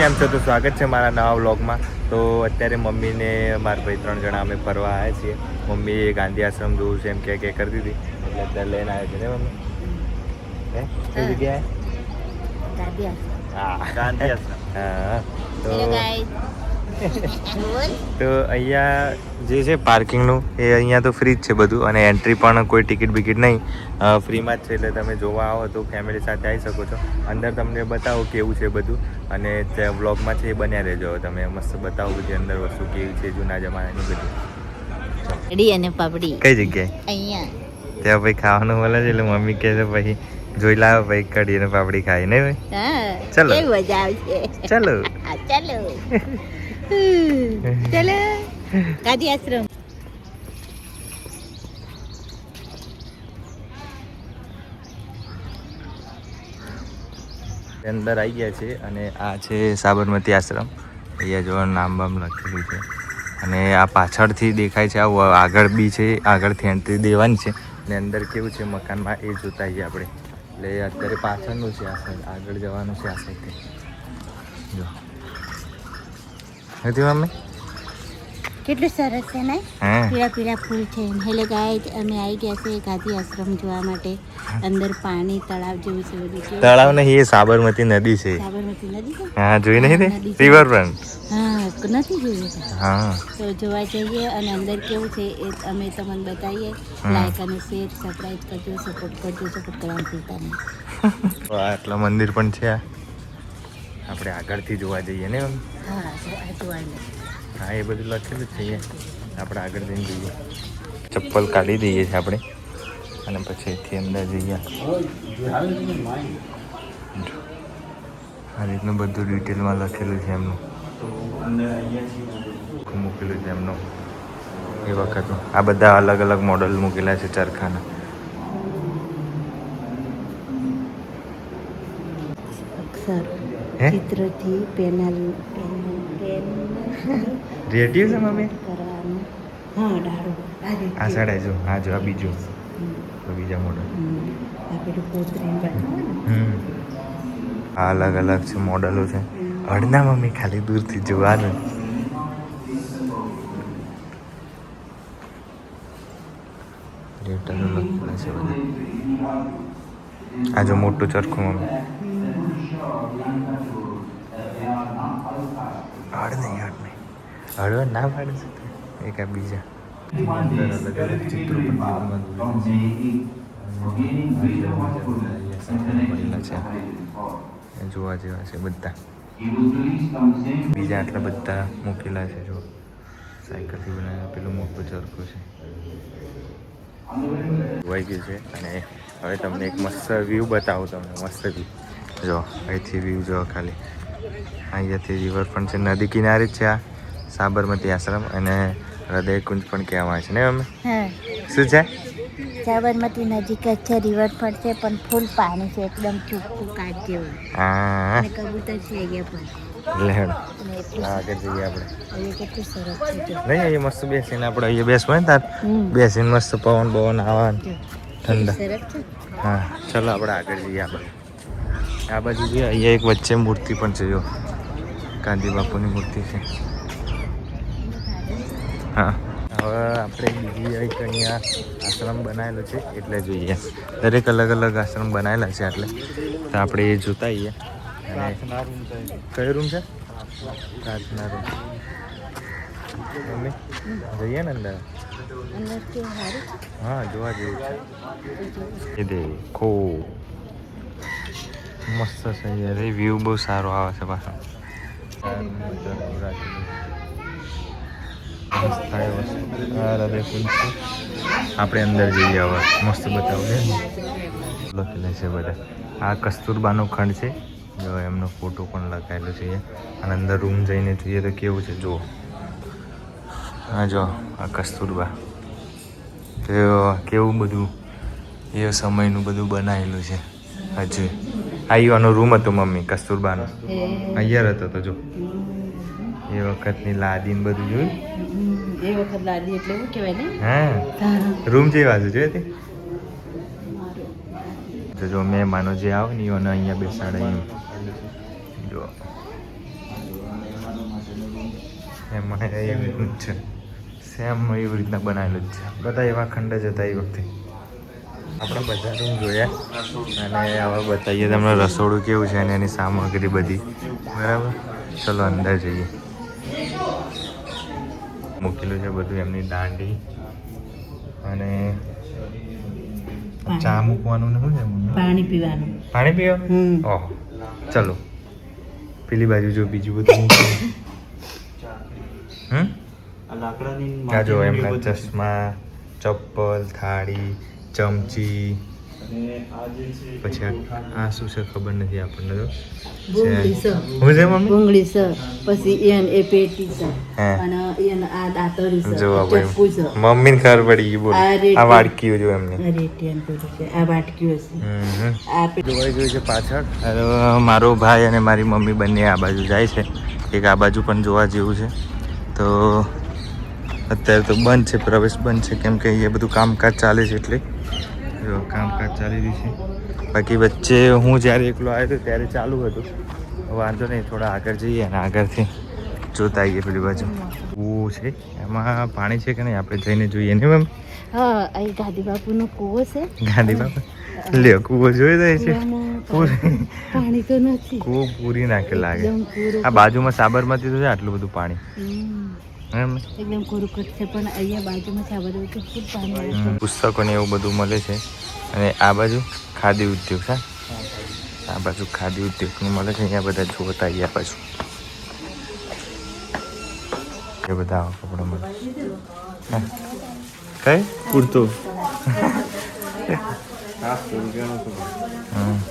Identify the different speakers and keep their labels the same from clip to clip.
Speaker 1: કેમ છો? તો સ્વાગત છે મારા નવા વ્લોગમાં. તો અત્યારે મમ્મીને મારા ભાઈ ત્રણ જણા અમે ફરવા આવ્યા છીએ. મમ્મી ગાંધી આશ્રમ જોવું છે એમ કે કે કરી દીધી એટલે અત્યારે લઈને આવ્યા છે ને મમ્મી? હે? કઈ જગ્યાએ? હા. ગાંધી આશ્રમ. હા. તો તો અહીંયા જે છે પાર્કિંગનું એ અહીંયા તો ફ્રી જ છે બધું અને એન્ટ્રી પણ કોઈ ટિકિટ બિકિટ નહીં. ફ્રીમાં જ છે એટલે તમે જોવા આવો તો ફેમિલી સાથે આવી શકો છો. અંદર તમને બતાવો કેવું છે બધું અને ત્યાં વ્લોગમાં છે એ બન્યા રહેજો. તમે મસ્ત બતાવો બધી અંદર વસ્તુ કેવી છે જૂના જમાનાની બધી.
Speaker 2: અને પાપડી.
Speaker 1: કઈ જગ્યાએ?
Speaker 2: અહીંયા.
Speaker 1: ત્યાં ભાઈ ખાવાનું મળે છે એટલે મમ્મી કહે છે ભાઈ જોઈ લાવો ભાઈ કઢી અને પાપડી ખાઈ. નહીં ભાઈ? ચલો.
Speaker 2: કેવી મજા આવશે.
Speaker 1: ચાલો.
Speaker 2: ચાલો. ચાલો ગાંધી આશ્રમ
Speaker 1: અંદર આવી ગયા છે અને આ છે સાબરમતી આશ્રમ. અહીંયા જો નામ બામ લખેલું છે. અને આ પાછળથી દેખાય છે, આ આગળ બી છે, આગળથી એન્ટ્રી દેવાની છે. અને અંદર કેવું છે, મકાનમાં એ જોતા આવીએ આપણે. એટલે અત્યારે પાછળનું છે આ સાઈડ આગળ જવાનું છે આ સાઈડથી જો. હતી મમ્મી?
Speaker 2: કેટલું સરસ છે ને? પીળા પીળા ફૂલ છે. હેલો ગાય અમે આવી ગયા છે ગાંધી આશ્રમ જોવા માટે. અંદર પાણી તળાવ જેવું છે બધું.
Speaker 1: તળાવ નહીં એ સાબરમતી નદી છે.
Speaker 2: સાબરમતી નદી છે?
Speaker 1: હા જોઈ નહીં તે? રિવરફ્રન્ટ
Speaker 2: હા નથી જોયું
Speaker 1: હા.
Speaker 2: તો જોવા જઈએ અને અંદર કેવું છે એ અમે તમને બતાવીએ. લાઈક અને શેર સબસ્ક્રાઇબ કરજો સપોર્ટ કરજો સપોર્ટ કરવાનું ભૂલતા નહીં.
Speaker 1: આટલા મંદિર પણ છે આ. આપણે આગળથી જોવા જઈએ ને?
Speaker 2: હા
Speaker 1: એ બધું લખેલું જ છે આપણે આગળ જઈને જોઈએ. ચપ્પલ કાઢી દઈએ છીએ આપણે. અને પછી એથી અંદર જઈએ. આ રીતનું બધું ડિટેલમાં લખેલું છે એમનું. મૂકેલું છે એમનું. એ વખતનું આ બધા અલગ અલગ મોડલ મૂકેલા છે ચરખાના.
Speaker 2: અક્ષર? ચિત્રથી પેનલ
Speaker 1: રેડિયો છે મમ્મી?
Speaker 2: કરવાનું. હા ડાળો આ.
Speaker 1: આ જો આ જો આ બીજું. તો બીજા મોડલ.
Speaker 2: આ પેલું કોતરીને.
Speaker 1: આ અલગ અલગ છે મોડલો છે. હળના મમ્મી ખાલી દૂરથી જોવાનું. રેટલો લખેલા છે બધા. આ જો મોટું ચરખું મમ્મી હળ નહીં હળ નહીં હળવા ના પાડે છે આ બીજા. જોવા જેવા છે બધા. બીજા આટલા બધા મૂકેલા છે જો સાયકલથી બનાવેલા પેલું મોટું ચરખું છે. વહી ગયું છે અને હવે તમને એક મસ્ત વ્યૂ બતાવું તમને, મસ્ત વ્યૂ જો અહીંથી વ્યૂ જો ખાલી. અહીંયાથી રિવર પણ છે, નદી કિનારે જ છે આ. સાબરમતી આશ્રમ અને હૃદયકુંજ પણ કહેવામાં આવે છે ને અમે? શું છે?
Speaker 2: સાબરમતી નજીક જ છે રિવરફ્રન્ટ છે પણ ફૂલ પાણી છે એકદમ ચોખ્ખું કાચ જેવું.
Speaker 1: હા.
Speaker 2: કબૂતર છે ગયા પણ.
Speaker 1: લેણ આગળ જઈએ આપણે.
Speaker 2: કેટલું સરસ છે
Speaker 1: નહીં અહીંયા મસ્ત બેસીને આપણે અહીંયા બેસવું ને તાર? બેસીને મસ્ત પવન પવન
Speaker 2: આવવાનું
Speaker 1: ઠંડા. હા ચલો આપણે આગળ જઈએ આપણે. આ બાજુ જઈએ અહીંયા એક વચ્ચે મૂર્તિ પણ છે જો. ગાંધી બાપુની મૂર્તિ છે. હા. હવે આપણે બીજી એક અહીંયા આશ્રમ બનાવેલો છે એટલે જોઈએ. દરેક અલગ અલગ આશ્રમ બનાવેલા છે એટલે તો આપણે એ જોતા આવીએ અને કયો રૂમ છે? પ્રાર્થના રૂમ. જઈએ ને અંદર?
Speaker 2: અંદર કેવું સારું
Speaker 1: હા જોવા જેવું છે. એ દેખો. મસ્ત છે યાર વ્યૂ બહુ સારો આવે છે પાછો. મસ્ત આ. આ હૃદયકુંજ છે આપણે અંદર જઈએ હવે. મસ્ત બતાવું. છે લખેલા છે બધા. આ કસ્તુરબાનો ખંડ છે. જો એમનો ફોટો પણ લગાવેલો છે અને અંદર રૂમ જઈને જોઈએ તો કેવું છે. જુઓ. હા જો આ કસ્તુરબા. તો કેવું બધું. એ સમયનું બધું બનાવેલું છે. હજી. આનો રૂમ હતો મમ્મી, કસ્તુરબાનો. અહીંયા હતો તો જો. એ વખતની લાદી ને બધું જોયું?
Speaker 2: એ વખત લાદી એટલે શું કહેવાય ને?
Speaker 1: હા. રૂમ જેવા છે જોયે
Speaker 2: તે
Speaker 1: તો જો મહેમાનો જે આવે ને એને અહીંયા બેસાડે એમ. જો. એમાં એવી રીતનું જ છે. સેમ એવી રીતના બનાવેલું જ છે. બધા એવા ખંડ જ હતા એ વખતે. આપણે બધા રૂમ જોયા. અને હવે બતાવીએ તમને રસોડું કેવું છે અને એની સામગ્રી બધી. બરાબર? ચલો અંદર જઈએ. મૂકેલું છે બધું એમની દાંડી. અને ચા મૂકવાનું ને શું છે
Speaker 2: પાણી પીવાનું.
Speaker 1: પાણી પીવાનું. ઓહો. ચલો. પેલી બાજુ જો બીજું બધું. હમ? આ જો એમના ચશ્મા ચપ્પલ થાળી ચમચી પછી આ- આ શું છે ખબર નથી આપણને તો?
Speaker 2: ભૂંગળી છે
Speaker 1: હું છે મમ્મી?
Speaker 2: ભૂંગળી છે પછી એન એ પેટી છે અને એન આ દાંતરી છે
Speaker 1: જો
Speaker 2: ચપ્પુ છે
Speaker 1: મમ્મીને ખબર પડી ગઈ બોલ.
Speaker 2: આ.
Speaker 1: આ જો એમને.
Speaker 2: આ વાટકીઓ છે.
Speaker 1: હમ.
Speaker 2: આ પે-
Speaker 1: જોવાઈ જોઈ છે પાછળ. મારો ભાઈ અને મારી મમ્મી બંને આ બાજુ જાય છે. એક આ બાજુ પણ જોવા જેવું છે. તો અત્યારે તો બંધ છે પ્રવેશ બંધ છે. કેમ કે અહીંયા બધું કામકાજ ચાલે છે એટલે. જો કામકાજ ચાલી રહ્યું છે. બાકી વચ્ચે હું જ્યારે એકલો આવ્યો હતો ત્યારે ચાલુ હતું. વાંધો નહીં થોડા આગળ જઈએ અને આગળથી જોતા આવીએ પેલી બાજુ. કૂવો છે. એમાં પાણી છે કે નહીં? આપણે જઈને જોઈએ ને મેમ?
Speaker 2: હા અહીં ગાંધી બાપુનો કૂવો છે.
Speaker 1: ગાંધી બાપા? લ્યો કૂવો જોઈ જાય છે?
Speaker 2: પાણી- પાણી તો નથી.
Speaker 1: કૂવો પૂરી નાખે લાગે આ બાજુમાં સાબરમતી તો છે આટલું બધું પાણી. એમ.
Speaker 2: એકદમ કોરુકટ છે પણ અહીંયા બાજુમાં આ બધું તો ફૂલ પાણી આવે છે.
Speaker 1: હમ, પુસ્તકો ને એવું બધું મળે છે. અને આ બાજુ ખાદી ઉદ્યોગ છે આ બાજુ ખાદી ઉદ્યોગનું મળે છે. અહીંયા બધા જોતા અહીંયા પાછું. એ બધા આવા કપડા મળે હા. કઈ?
Speaker 3: કુર્તો.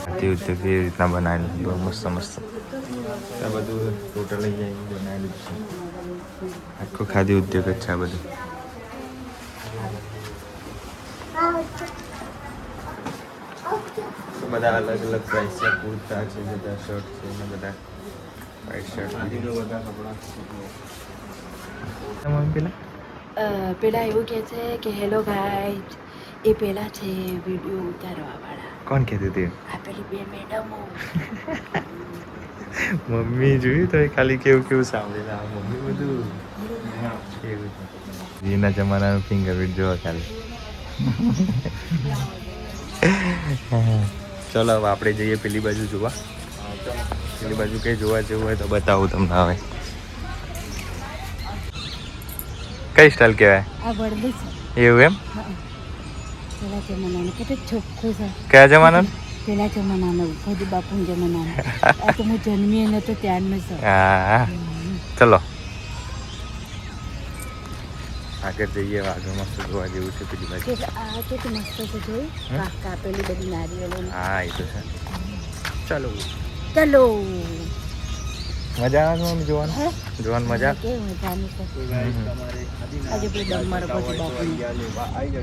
Speaker 1: ખાદી ઉદ્યોગ એ રીતના બનાવેલું મસ્ત મસ્ત. આ બધું ટોટલ અહીંયા બનાવેલું છે. આખો ખાદી ઉદ્યોગ જ છે આ બધું. બધા અલગ અલગ પ્રાઇસ છે કુર્તા છે બધા શર્ટ છે ને બધા વ્હાઇટ શર્ટ પેલા?
Speaker 2: અ, પેલા એવું કહે છે કે હેલો ગાઈઝ એ પેલા છે વીડિયો ઉતારવા વાળા.
Speaker 1: કોણ કહેતું હતી?
Speaker 2: આ પેલી બે મેડમો.
Speaker 1: મમ્મી જોયું તો એ ખાલી કેવું કેવું સાંભળેલા. મમ્મી બધું એવું છે જીના જમાનાનું ફિંગરપ્રિન્ટ જોવા ખાલી. ચલો હવે આપણે જઈએ પેલી બાજુ જોવા. પેલી બાજુ કઈ જોવા જેવું હોય તો બતાવું તમને હવે. કઈ સ્ટાઇલ કહેવાય? એવું એમ? કયા જમાનાનું?
Speaker 2: પેલા જમાનાનો ભોજ બાપુ જમાનાનો આ તો હું જન્મી નતો તો છે
Speaker 1: હા. ચલો. આગળ જઈએ આગળ મસ્ત જોવા જેવું છે પેલી બાજુ.
Speaker 2: આ તો મસ્ત છે જોઈ? કાપેલી બધી નારિયેળો
Speaker 1: હા એ તો છે. ચાલો.
Speaker 2: ચલો.
Speaker 1: મજા આવે છે મમ્મી જોવાનું? જોવાનું મજા?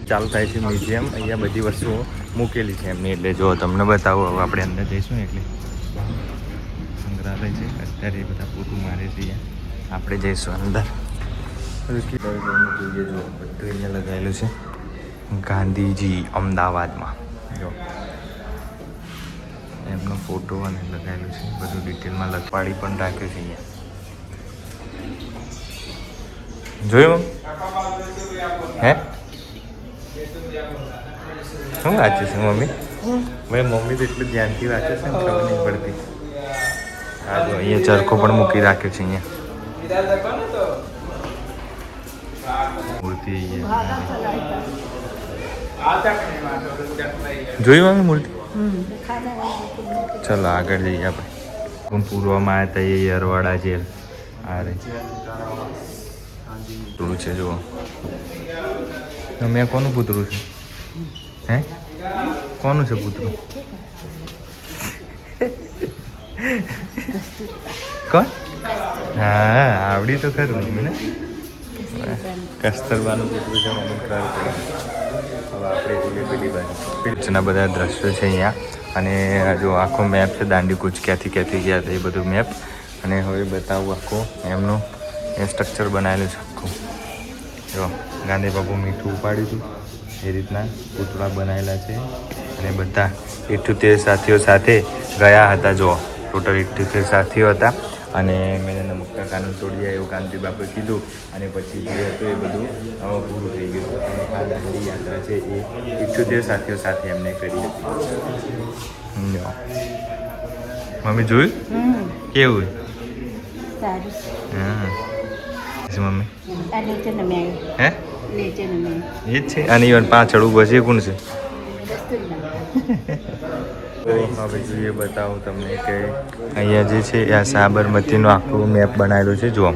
Speaker 1: ચાલુ થાય છે મ્યુઝિયમ. અહીંયા બધી વસ્તુઓ મૂકેલી છે એમની. એટલે જો તમને બતાવો હવે આપણે અંદર જઈશું ને એટલે. સંગ્રહાલય છે. અત્યારે એ બધા ફોટો મારે છે આપણે જઈશું અંદર. જોઈએ જો બધું અહીંયા લગાવેલું છે. ગાંધીજી અમદાવાદમાં. જો. ફોટો અને લગાવેલું છે. બધું ડિટેલમાં લખવાડી પણ રાખ્યું છે અહીંયા. જોયું હે? શું વાંચે છે મમ્મી? ભાઈ મમ્મી તો એટલું ધ્યાનથી વાંચે છે ને ખબર નહીં પડતી. હા જો અહીંયા ચરખો પણ મૂકી રાખ્યો છે અહીંયા. મૂર્તિ અહીંયા. જોયું મૂર્તિ? ચલો આગળ જઈએ આપણે. પણ પૂર્વમાં આવ્યા હતા એ અરવાડા જેલ. આ પૂતળું છે, જુઓ. મેં કોનું પૂતળું છે? હે? કોનું છે પૂતળું? કોણ? હા, આવડી તો ખરું મમ્મી ને? કસ્તરબાનું પૂતળું છે મમ્મી ખરું હવે આપણે પેલી બાજુ. બધા દ્રશ્યો છે અહીંયા. અને જો આખો મેપ છે, દાંડી કૂચ ક્યાંથી ક્યાંથી ગયા હતા એ બધું મેપ અને હવે બતાવું આખું એમનું એ સ્ટ્રક્ચર બનાવેલું છે આખું. જો, ગાંધી બાપુ મીઠું ઉપાડ્યું હતું. એ રીતના પૂતળા બનાવેલા છે. અને બધા ઇઠ્ઠોતેર સાથીઓ સાથે ગયા હતા. જો ટોટલ ઇઠ્ઠોતેર સાથીઓ હતા. અને મેં એને મુક્તા કાનૂન તોડી જાય એવું કાંતિ બાપે કીધું અને પછી જે હતું એ બધું પૂરું થઈ ગયું. અને આ દાંડી યાત્રા છે એ ઇઠ્યોતેર સાથીઓ સાથે એમને કરી હતી. મમ્મી જોયું? કેવું? હા. મમ્મી? હે? એ જ છે. અને પાછળ ઊભો છે. કોણ છે? હવે જોઈએ, બતાવું તમને કે અહીંયા જે છે, આ સાબરમતીનું આખું મેપ બનાવેલું છે. જો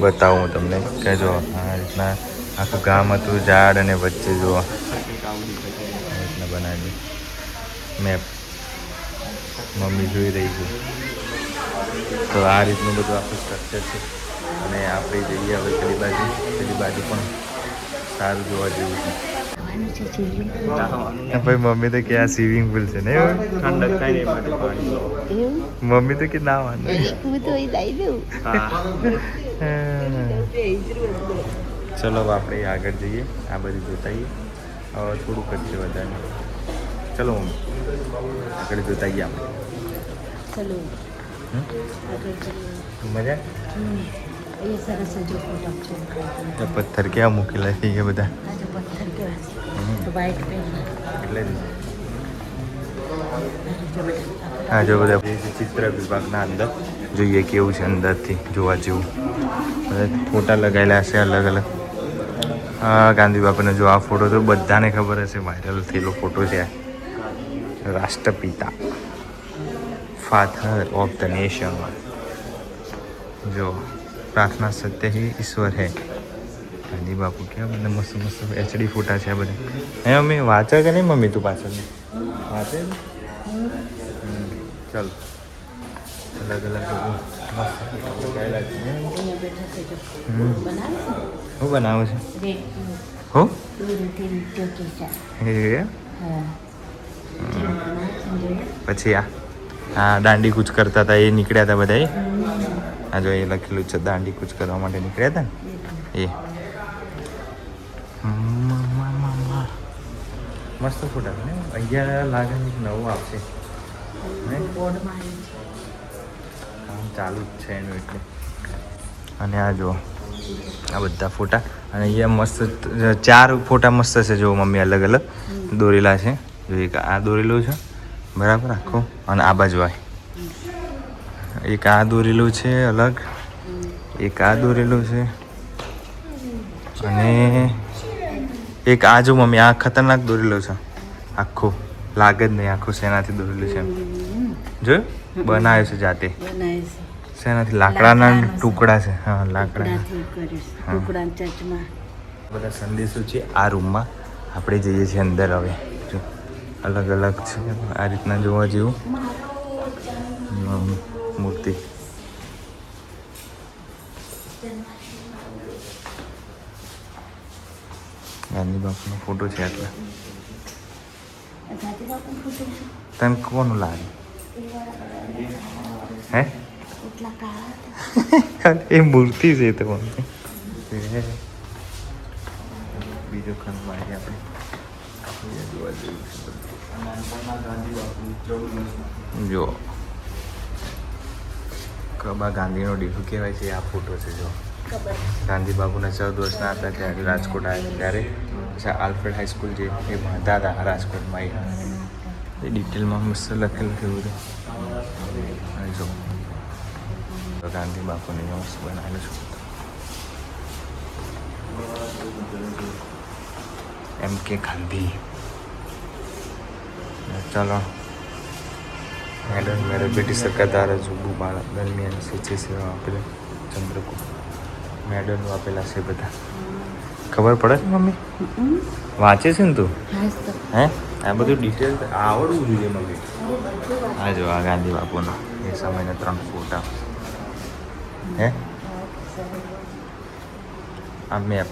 Speaker 1: બતાવું હું તમને કે જો આ રીતના આખું ગામ હતું, ઝાડ અને વચ્ચે જો આ રીતના બનાવેલું મેપ મમ્મી જોઈ રહી છે. તો આ રીતનું બધું આખું સ્ટ્રક્ચર છે. અને આપણે જઈએ હવે પેલી બાજુ. પેલી બાજુ પણ સારું જોવા જેવું છે. ભાઈ મમ્મી તો કે આ સ્વિમિંગ પુલ છે ને ઠંડક થાય ને માટે પાણી. મમ્મી તો કે ના વાંધો
Speaker 2: હું તો અહીં દઈ દઉં.
Speaker 1: ચલો આપણે આગળ જઈએ આ બધું જોતાઈએ. હવે થોડુંક જ છે વધારે ચલો મમ્મી આગળ જોતાઈએ આપણે.
Speaker 2: ચલો.
Speaker 1: મજા?
Speaker 2: એ સરસ જો ફોટો છે.
Speaker 1: પથ્થર ક્યાં મૂકેલા છે એ બધા?
Speaker 2: પથ્થર કેવા
Speaker 1: એટલે હા જો બધા ચિત્ર વિભાગના અંદર. જોઈએ કેવું છે અંદરથી જોવા જેવું. બધા ફોટા લગાવેલા હશે અલગ અલગ. હા ગાંધી બાપાનો જો આ ફોટો તો બધાને ખબર હશે વાયરલ થયેલો ફોટો છે રાષ્ટ્રપિતા. ફાધર ઓફ ધ નેશન જો. પ્રાર્થના સત્ય હી, ઈશ્વર હે. ગાંધી બાપુ કેવા બધા મસ્ત મસ્ત એચડી ફોટા છે આ બધા. હે મમ્મી વાંચે કે નહીં મમ્મી તું પાછળ? વાંચે? ચાલો. અલગ અલગ હું
Speaker 2: બનાવું છે? હો.
Speaker 1: પછી આ. હા, દાંડી કૂચ કરતા હતા, એ નીકળ્યા હતા બધા આ જો એ લખેલું છે, દાંડી કૂચ કરવા માટે નીકળ્યા હતા ને? એ. મસ્ત ફોટા ને? અહીંયા લાગે નવું આવશે. ચાલુ જ છે એનું એટલે. અને આ જો આ બધા ફોટા. અને અહીંયા મસ્ત ચાર ફોટા મસ્ત છે જો મમ્મી અલગ અલગ. દોરેલા છે. જો એક આ દોરેલું છે. બરાબર આખો. અને આ બાજુ આ. એક આ દોરેલું છે અલગ એક આ દોરેલું છે. અને એક આ જો મમ્મી આ ખતરનાક દોરેલું છે. આખું લાગે જ નહીં આખું શેનાથી દોરેલું છે જો બનાવ્યો છે જાતે. શેનાથી? લાકડાના ટુકડા છે. હા લાકડા. બધા સંદેશો છે આ રૂમમાં. આપણે જઈએ છીએ અંદર હવે. જો અલગ અલગ છે. આ રીતના જોવા જેવું. મૂર્તિ. ગાંધી બાપુનો ફોટો છે
Speaker 2: છે
Speaker 1: તને કોનું લાગે? હે?
Speaker 2: એટલા
Speaker 1: એ મૂર્તિ છે તો મમ્મી બીજો ખંડ મારી આપણે. જોવા જેવું છે. જો કબા ગાંધીનો ડીહુ કહેવાય છે આ ફોટો છે જો. ગાંધી બાપુના ચૌદ વર્ષના હતા ત્યારે રાજકોટ આવ્યા ત્યારે. આલ્ફ્રેડ હાઈસ્કૂલ જે એ ભણતા હતા રાજકોટમાં એ. ડિટેલમાં મસ્ત લખેલું છે બધું. જો. ગાંધી બાપુને મસ્ત બનાવેલું છે એમ કે ગાંધી. ચલો. મેડમ મેરે બ્રિટિશ સરકાર દ્વારા જુબુ બાળક દરમિયાન સ્વેચ્છાએ સેવા આપેલા ચંદ્રકો મેડલો આપેલા છે બધા. ખબર પડે છે મમ્મી? વાંચે છે ને તું? હે? આ બધું ડિટેલ આવડવું જોઈએ મમ્મી. આ જો આ ગાંધી બાપુના એ સમયના ત્રણ ફોટા. હે? આ મેપ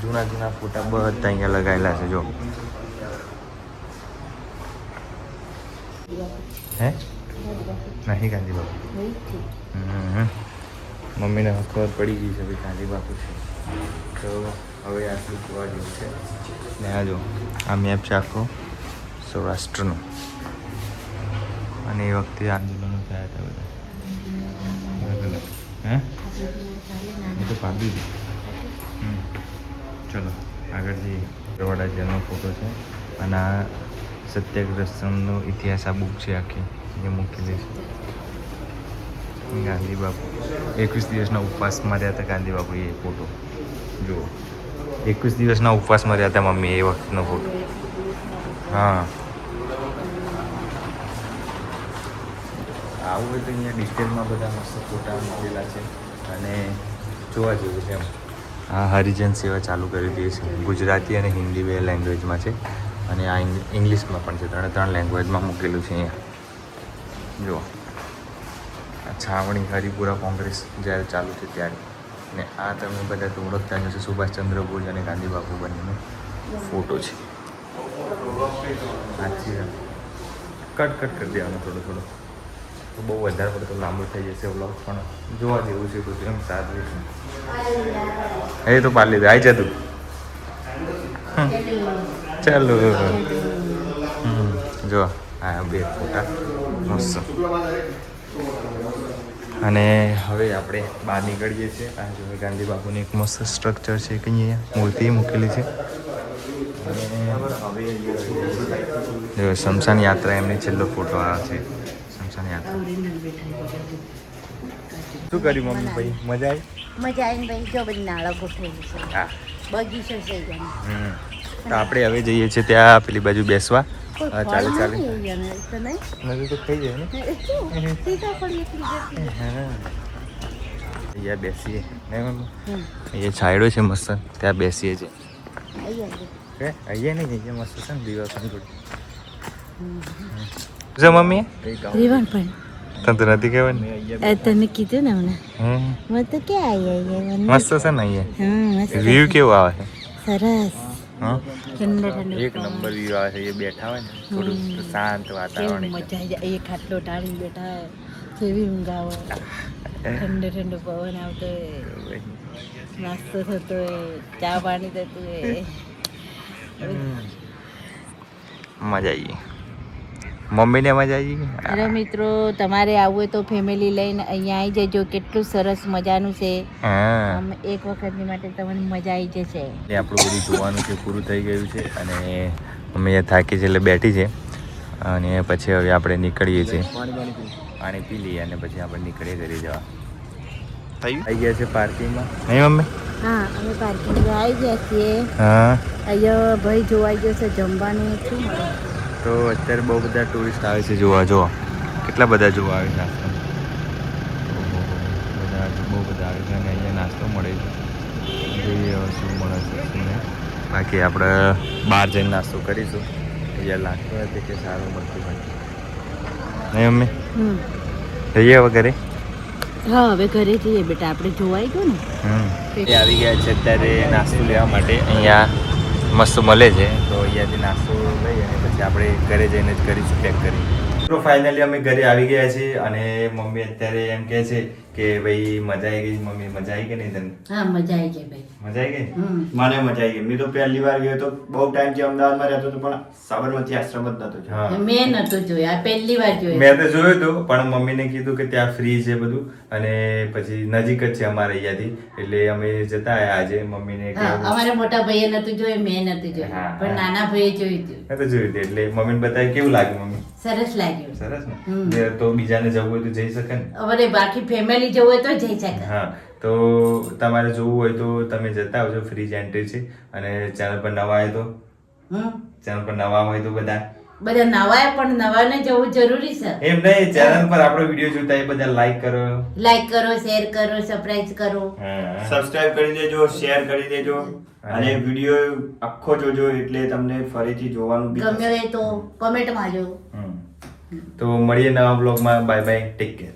Speaker 1: જૂના જૂના ફોટા બધા અહીંયા લગાવેલા છે જો. હે? નહીં ગાંધી બાપુ મમ્મીને ખબર પડી ગઈ છે ભાઈ ગાંધી બાપુ છે. તો હવે આટલું જોવા જેવું છે? ને આજો જો, આ મેપ છે આખો સૌરાષ્ટ્રનો. અને એ વખતે આંદોલનો થયા હતા બધા. હે? એ તો ભાગી ગયું ચલો, આગળ જઈએ. વડાજીનો ફોટો છે. અને આ સત્યાગ્રસ્તમનો ઇતિહાસ આ બુક છે આખી એ મૂકેલી છે. ગાંધી બાપુ એકવીસ દિવસના ઉપવાસમાં રહ્યા હતા ગાંધી બાપુ એ ફોટો જુઓ. એકવીસ દિવસના ઉપવાસમાં રહ્યા હતા મમ્મી એ વખતનો ફોટો હા. આવું હોય તો અહીંયા ડિટેલમાં બધા મસ્ત ફોટા મૂકેલા છે અને જોવા જેવું છે એમ. હા, હરિજન સેવા ચાલુ કરી દઈએ છે. ગુજરાતી અને હિન્દી બે લેંગ્વેજમાં છે. અને આ ઇંગ્લિશમાં પણ છે. ત્રણે ત્રણ લેંગ્વેજમાં મૂકેલું છે અહીંયા. જુઓ. આ છાવણી હરિપુરા કોંગ્રેસ જ્યારે ચાલુ છે ત્યારે. ને આ તમે બધા તો ઓળખતા જ સુભાષચંદ્ર બોઝ અને ગાંધી બાપુ બંનેનો ફોટો છે. સાચી. કટ કટ કરી દેવાનો થોડો થોડો. તો બહુ વધારે પડતો લાંબો થઈ જશે વ્લોગ પણ જોવા જેવું છે બધું એમ સારું એ તો પાલી દે. આવી જતું ચાલો જો આ બે ફોટા. મસ્ત. અને હવે આપણે બહાર નીકળીએ છીએ. આ જો ગાંધી બાપુની એક મસ્ત સ્ટ્રક્ચર છે કે અહીંયા મૂર્તિ મૂકેલી છે. અને જો શમશાન યાત્રા એમની છેલ્લો ફોટો આ છે. શમશાન યાત્રા. શું કર્યું મમ્મી ભાઈ? મજા આવી?
Speaker 2: મજા આવી ભાઈ જો બધી નાળા ગોઠવેલી છે.
Speaker 1: હા.
Speaker 2: બગીચો છે
Speaker 1: હમ. તો આપણે હવે જઈએ છીએ ત્યાં પેલી બાજુ બેસવા. ચાલે ચાલે.
Speaker 2: નથી અહીંયા તો?
Speaker 1: ખાઈ જાય. ને અહીંયા બેસીએ. નહીં મમ્મી અહીંયા છાયડો છે મસ્ત. ત્યાં બેસીએ છીએ.
Speaker 2: અહીંયા
Speaker 1: નહીં અહીંયા મસ્ત છે ને દીવા
Speaker 2: હમ.
Speaker 1: જો મમ્મી?
Speaker 2: રીવણ પણ.
Speaker 1: તને તો નથી કહેવાનું
Speaker 2: તમે કીધું ને હમણાં
Speaker 1: હમ.
Speaker 2: તો ક્યાં આવી આવી
Speaker 1: મસ્ત છે ને અહીંયા? વ્યૂ કેવો આવે?
Speaker 2: સરસ.
Speaker 1: એક નંબર વિવાહ છે એ બેઠા હોય ને થોડું શાંત વાતાવરણ
Speaker 2: મજા આવી જાય. એક ખાટલો ટાળી બેઠા હોય. કેવી ઊંઘ આવે. ઠંડો ઠંડો પવન આવતો હોય. નાસ્તો થતો હોય ચા પાણી થતું હોય.
Speaker 1: મજા આવી મમ્મીને મજા આવી
Speaker 2: અરે મિત્રો તમારે આવવું હોય તો ફેમિલી લઈને અહીંયા આવી જજો કેટલું સરસ મજાનું છે. એક વખતની માટે તમને મજા આવી જશે.
Speaker 1: એ આપણું બધું જોવાનું છે પૂરું થઈ ગયું છે અને મમ્મી થાકી છે એટલે બેઠી છે. અને પછી હવે આપણે નીકળીએ છીએ. પાણી પી લઈએ અને પછી આપણે નીકળીએ ઘરે જવા. થઈ ગયા છે પાર્કિંગમાં? નહીં મમ્મી?
Speaker 2: હા અમે પાર્કિંગ આવી ગયા છીએ.
Speaker 1: હા.
Speaker 2: અહીંયા ભાઈ જોવાઈ ગયો છે જમવાનું શું મળે
Speaker 1: તો અત્યારે બહુ બધા ટુરિસ્ટ આવે છે જોવા જોવા કેટલા બધા જોવા આવે છે આશ્રમ બધા બહુ બધા આવે છે અને અહીંયા નાસ્તો મળે છે. જોઈએ હવે શું મળે છે શું બાકી આપણે બહાર જઈને નાસ્તો કરીશું. અહીંયા લાગતું નથી કે સારું મળતું હોય. નહીં મમ્મી? જઈએ હવે ઘરે?
Speaker 2: હા હવે ઘરે જઈએ બેટા. આપણે જોવાઈ ગયું ને?
Speaker 1: આવી ગયા છે અત્યારે નાસ્તો લેવા માટે. અહીંયા મસ્ત મળે છે. તો અહીંયાથી નાસ્તો લઈ અને પછી આપણે ઘરે જઈને જ કરીશું પેક કરી. તો ફાઇનલી અમે ઘરે આવી ગયા છીએ અને મમ્મી અત્યારે એમ કહે છે કે ભાઈ મજા આવી ગઈ મમ્મી મજા આવી ગઈ નહીં તને?
Speaker 2: હા મજા આવી ગઈ ભાઈ.
Speaker 1: મજા આવી ગઈ?
Speaker 3: મને મજા આવી ગઈ. મેં તો પહેલી વાર ગયો તો બહુ ટાઈમથી અમદાવાદમાં રહેતો હતો પણ સાબરમતી આશ્રમ જ નતો જોયો.
Speaker 2: મેં નતો જોયો. પહેલી વાર જોયો.
Speaker 1: મેં તો જોયું હતું પણ મમ્મીને કીધું કે ત્યાં ફ્રી છે બધું. અને પછી નજીક જ છે અમારે અહીંયાથી. એટલે અમે જતા આવ્યા આજે મમ્મીને
Speaker 2: અમારા મોટા ભાઈએ નતું જોયું મેં નતું જોયું. પણ નાના ભાઈએ જોયું હતું.
Speaker 1: તો જોયું હતું એટલે મમ્મીને બતાવી કેવું લાગ્યું મમ્મી?
Speaker 2: સરસ લાગ્યું.
Speaker 1: સરસ ને? તો બીજાને જવું હોય તો જઈ શકે ને?
Speaker 2: અરે બાકી ફેમિલી જવું હોય તો જઈ શકે.
Speaker 1: હા તો તમારે જોવું હોય તો તમે જતા આવજો ફ્રી એન્ટ્રી છે. અને ચેનલ પર નવા હોય તો?
Speaker 2: હમ.
Speaker 1: ચેનલ પર નવા હોય તો બધા?
Speaker 2: બધા નવા પણ નવાને જવું જરૂરી છે.
Speaker 1: એમ નહીં ચેનલ પર આપણો વીડિયો જોતા એ બધા લાઈક કરો.
Speaker 2: લાઈક કરો શેર કરો સબસ્ક્રાઇબ કરો.
Speaker 1: હા.
Speaker 3: સબસ્ક્રાઇબ કરી દેજો શેર કરી દેજો. અને વીડિયો આખો જોજો એટલે તમને ફરીથી જોવાનું બી
Speaker 2: ગમ્યો. હોય તો કોમેન્ટમાં જો.
Speaker 1: હમ. તો મળીએ નવા બ્લોગમાં બાય બાય ટેક કેર